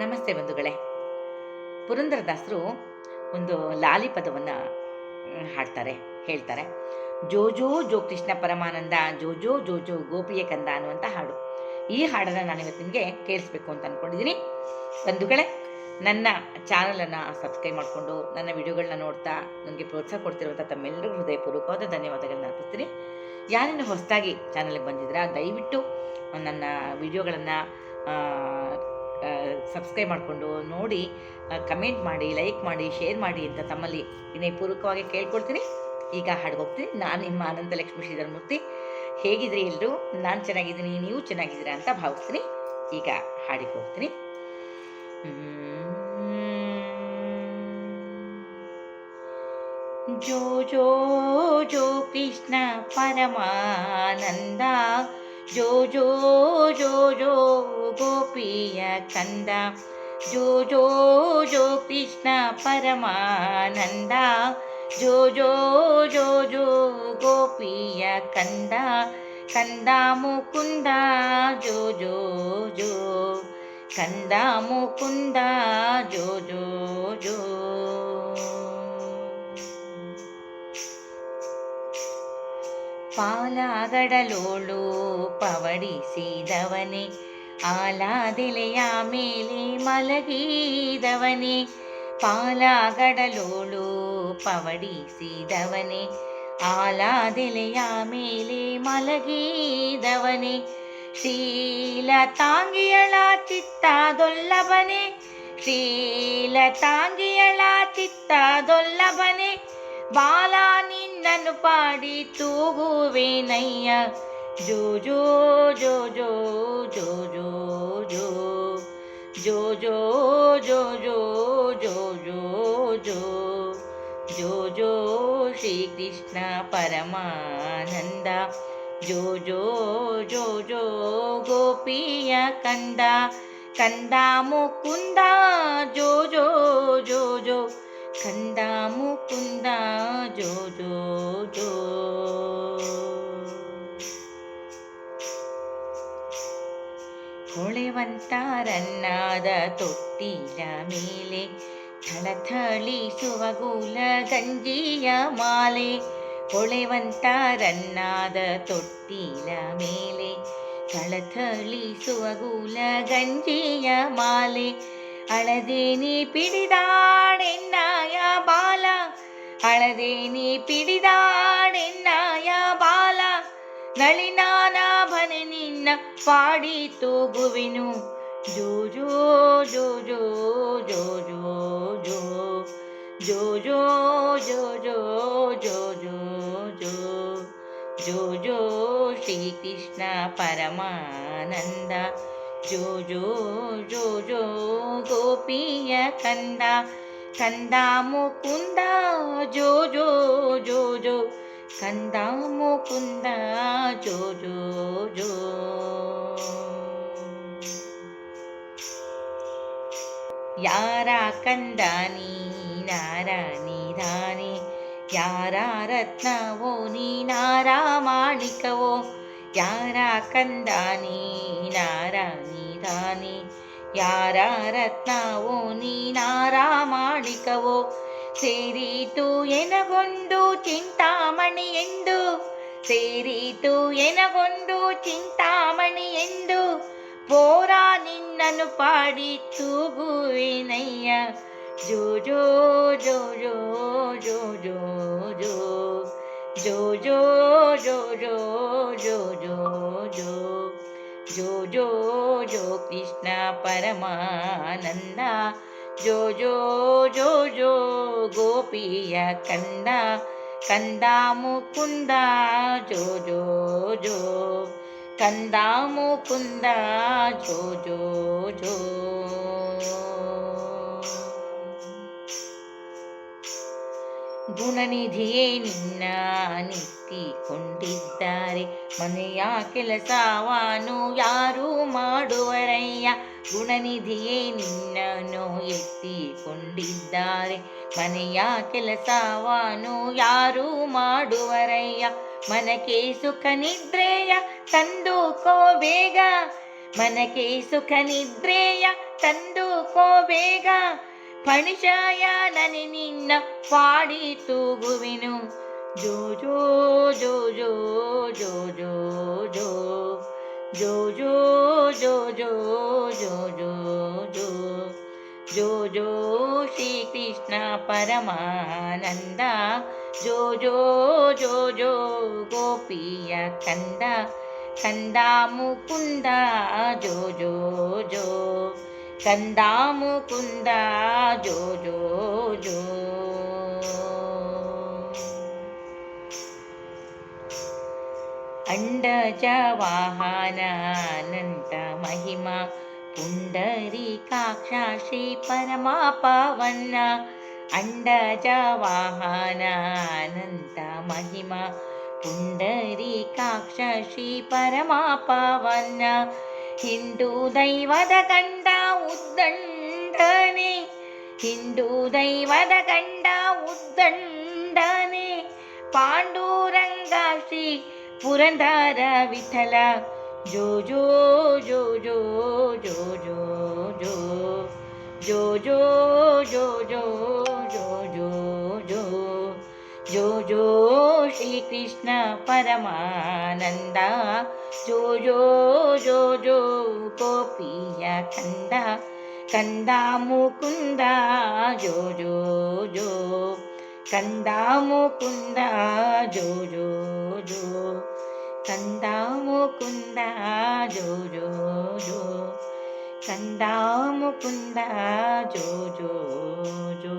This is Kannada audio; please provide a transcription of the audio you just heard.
ನಮಸ್ತೆ ಬಂಧುಗಳೇ. ಪುರಂದರದಾಸರು ಒಂದು ಲಾಲಿ ಪದವನ್ನು ಹಾಡ್ತಾರೆ, ಹೇಳ್ತಾರೆ. ಜೋ ಜೋ ಜೋ ಕೃಷ್ಣ ಪರಮಾನಂದ ಜೋ ಜೋ ಜೋ ಜೋ ಗೋಪಿಯ ಕಂದ ಅನ್ನುವಂಥ ಹಾಡು. ಈ ಹಾಡನ್ನು ನಾನು ಇವತ್ತು ನಿಮಗೆ ಕೇಳಿಸ್ಬೇಕು ಅಂತ ಅಂದ್ಕೊಂಡಿದ್ದೀನಿ ಬಂಧುಗಳೇ, ನನ್ನ ಚಾನಲನ್ನು ಸಬ್ಸ್ಕ್ರೈಬ್ ಮಾಡಿಕೊಂಡು, ನನ್ನ ವಿಡಿಯೋಗಳನ್ನ ನೋಡ್ತಾ ನನಗೆ ಪ್ರೋತ್ಸಾಹ ಕೊಡ್ತಿರುವಂಥ ತಮ್ಮೆಲ್ಲರಿಗೂ ಹೃದಯಪೂರ್ವಕವಾದ ಧನ್ಯವಾದಗಳನ್ನ ಅರ್ಪಿಸ್ತೀನಿ. ಯಾರೇನು ಹೊಸದಾಗಿ ಚಾನಲ್ಗೆ ಬಂದಿದ್ದೀರಾ, ದಯವಿಟ್ಟು ನನ್ನ ವಿಡಿಯೋಗಳನ್ನು ಸಬ್ಸ್ಕ್ರೈಬ್ ಮಾಡಿಕೊಂಡು ನೋಡಿ ಕಮೆಂಟ್ ಮಾಡಿ ಲೈಕ್ ಮಾಡಿ ಶೇರ್ ಮಾಡಿ ಅಂತ ತಮ್ಮಲ್ಲಿ ವಿನಯಪೂರ್ವಕವಾಗಿ ಕೇಳ್ಕೊಳ್ತೀನಿ. ಈಗ ಹಾಡ್ಗೆ ಹೋಗ್ತೀನಿ ನಾನು ನಿಮ್ಮ ಆನಂದ ಲಕ್ಷ್ಮೀ ಶ್ರೀಧರ ಮೂರ್ತಿ. ಹೇಗಿದ್ರಿ ಎಲ್ಲರೂ ನಾನು ಚೆನ್ನಾಗಿದ್ದೀನಿ, ನೀವು ಚೆನ್ನಾಗಿದ್ದೀರಾ ಅಂತ ಭಾವಿಸ್ತೀನಿ. ಈಗ ಹಾಡಿಗೆ ಹೋಗ್ತೀನಿ. ಜೋ ಜೋ ಜೋ ಕೃಷ್ಣ ಪರಮಾನಂದ. జో జో జో జో గోపీయ కంద జో జో జో కృష్ణ పరమానంద జో జో జో జో గోపీయ కంద కంద ముకుంద జో జో జో కంద ముకుంద జో జో జో ಪಾಲಗಡಲೋಳು ಪವಡಿಸಿದವನೇ ಆಲಾದೆಲೆಯ ಮೇಲೆ ಮಲಗಿದವನೇ ಪಾಲಗಡಲೋಳು ಪವಡಿಸಿದವನೇ ಆಲಾದೆಲೆಯ ಮೇಲೆ ಮಲಗಿದವನೇ ಶೀಲ ತಾಂಗಿಯಳ ಚಿತ್ತಾದೊಲ್ಲಬನೆ ಶೀಲ ತಾಂಗಿಯಳ ಚಿತ್ತಾದೊಲ್ಲಬನೆ ಬಾಲ ನಿನ್ನನ್ನು ಪಾಡಿ ತೂಗುವೇನಯ್ಯ ಜೋ ಜೋ ಜೋ ಜೋ ಜೋ ಜೋ ಜೋ ಜೋ ಜೋ ಜೋ ಜೋ ಜೋ ಜೋ ಜೋ ಜೋ ಜೋ ಶ್ರೀಕೃಷ್ಣ ಪರಮಾನಂದ ಜೋ ಜೋ ಜೋ ಜೋ ಗೋಪಿಯ ಕಂದ ಕಂದ ಮುಕುಂದ ಜೋ ಜೋ ಜೋ ಜೋ കണ്ടാ മുക്കുണ്ട ജോ ജോ ജോ ಹೊಳೆವನ್ ತಾರನ್ನಾದ ತೊಟ್ಟಿಲ ಮೇಲೆ ಥಳಥಳಿಸುವ ಗೂಲ ಗಂಜಿಯ ಮಾಲೆ ಹೊಳೆವನ್ ತಾರನ್ನಾದ ತೊಟ್ಟಿಲ ಮೇಲೆ ಥಳಥಳಿಸುವ ಗೂಲ ಗಂಜಿಯ ಮಾಲೆ ಅಳದೆ ನೀ ಪಿಡಿದಾಡೆನ್ನಾಯ ಬಾಲ ಅಳದೆ ನೀ ಪಿಡಿದಾಡೆನ್ನಾಯ ಬಾಲ ನಳಿನಾನಾಭನೆ ನಿನ್ನ ಪಾಡಿ ತೂಗುವೆನು ಜೋ ಜೋ ಜೋ ಜೋ ಜೋ ಜೋ ಜೋ ಜೋ ಜೋ ಜೋ ಜೋ ಜೋ ಜೋ ಜೋ ಜೋ ಜೋ ಶ್ರೀಕೃಷ್ಣ ಪರಮಾನಂದ ಜೋ ಜೋ ಜೋ ಜೋ ಗೋಪಿಯ ಕಂದ ಕಂದ ಮುಕುಂದ, ಜೋ ಜೋ ಜೋ ಜೋ ಕಂದ ಮುಕುಂದ, ಜೋ ಜೋ ಜೋ. ಯಾರ ಕಂದ ನೀನಾರ ನೀರಾನೆ ಯಾರ ರತ್ನವೋ ನೀನಾರ ಮಾಣಿಕವೋ, ಯಾರ ಕಂದ ನೀನಾರ ನೀರಾನೆ ಯಾರ ರತ್ನವೋ ನೀನಾರ ಮಾಣಿಕವೋ ಸೇರಿತು ಎನಗೊಂಡು ಚಿಂತಾಮಣಿ ಎಂದು ಸೇರಿತು ಎನಗೊಂಡು ಚಿಂತಾಮಣಿ ಎಂದು ಪೋರ ನಿನ್ನನ್ನು ಪಾಡಿ ತೂಗುವೆನಯ್ಯ ಜೋ ಜೋ ಜೋ ಜೋ ಜೋ ಜೋ ಜೋ ಜೋ ಜೋ ಜೋ ಜೋ జో జో జో కృష్ణ పరమానంద. జో జో జో జో గోపీయ కంద. కందా ముకుంద జో జో. జో కందా ముకుంద జో జో జో. ಗುಣನಿಧಿಯೇ ನಿನ್ನ ನಿತ್ತಿಕೊಂಡಿದ್ದಾರೆ ಮನೆಯ ಕೆಲಸವಾನು ಯಾರು ಮಾಡುವರಯ್ಯ? ಗುಣನಿಧಿಯೇ ನಿನ್ನನ್ನು ಎತ್ತಿಕೊಂಡಿದ್ದಾರೆ. ಮನೆಯ ಕೆಲಸವಾನು ಯಾರು ಮಾಡುವರಯ್ಯ? ಮನಕೆ ಸುಖ ನಿದ್ರೆಯ ತಂದು ಕೋ ಬೇಗ? ಮನಕ್ಕೆ ಸುಖ ನಿದ್ರೆಯ ತಂದು ಕೋ ಬೇಗ? ಫಣಿಶಾಯನನಿ ನಿನ್ನ ಪಾಡಿ ತೂಗುವೆನು ಜೋ ಜೋ ಜೋ ಜೋ ಜೋ ಜೋ ಜೋ ಜೋ ಜೋ ಜೋ ಜೋ ಜೋ ಜೋ ಜೋ ಜೋ ಜೋ ಶ್ರೀ ಕೃಷ್ಣ ಪರಮಾನಂದ ಜೋ ಜೋ ಜೋ ಜೋ ಗೋಪಿಯ ಕಂದ ಕಂದ ಮುಕುಂದ ಜೋ ಜೋ ಜೋ കണ്ടാ മുകുന്ദ ജോ ജോ ജോ. അണ്ടജവാഹാനാനന്ദ മഹിമ പുണ്ടരീകാക്ഷ പരമാ പവന്ന അണ്ടജവാഹാനാനന്ദ മഹിമ പുണ്ടരീകാക്ഷ പരമാ പവന്ന िन्दू दैव उद्दण्डने हिन्दू दैव गण्डा उद्दण्डने पाण्डुरङ्गाश्री पुरन्दरविठला जो जो जो जो जो जो जो जो जो जो जो जो जो जो जो श्रीकृष्ण परमानन्दा जो जो जो जो गोपिया कंदा कंदा मुकुंदा जो जो जो कंदा मुकुंदा जो जो जो కందా ముకుంద జో జో జో కందా ముకుంద జో జో జో